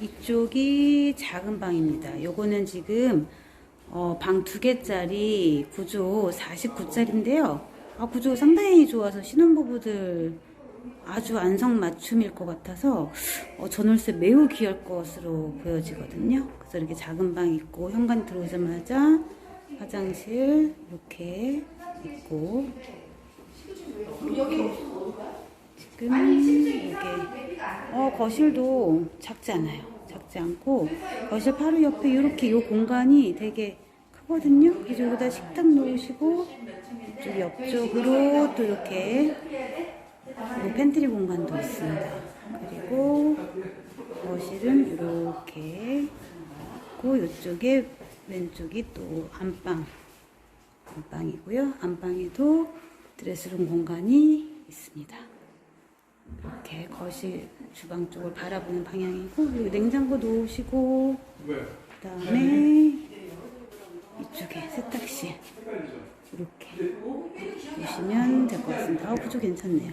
이쪽이 작은 방입니다. 요거는 지금 어, 방 두 개짜리 구조 49짜리인데요. 아, 구조가 상당히 좋아서 신혼부부들 아주 안성맞춤일 것 같아서 어, 전월세 매우 귀할 것으로 보여지거든요. 그래서 이렇게 작은 방 있고 현관 들어오자마자 화장실 이렇게 있고 지금 이게 어 거실도 작지 않아요. 작지 않고 거실 바로 옆에 이렇게 요 공간이 되게 크거든요. 그래서 여기다 식탁 놓으시고 좀 옆쪽으로 또 이렇게 뭐 팬트리 공간도 있습니다. 그리고 거실은 이렇게 있고 이쪽에 왼쪽이 또 안방 안방이고요. 안방에도 드레스룸 공간이 있습니다. 이렇게 거실 주방 쪽을 바라보는 방향이고 그리고 냉장고 놓으시고 그다음에 이쪽에 세탁실 이렇게 보시면 될 것 같습니다. 아, 구조 괜찮네요.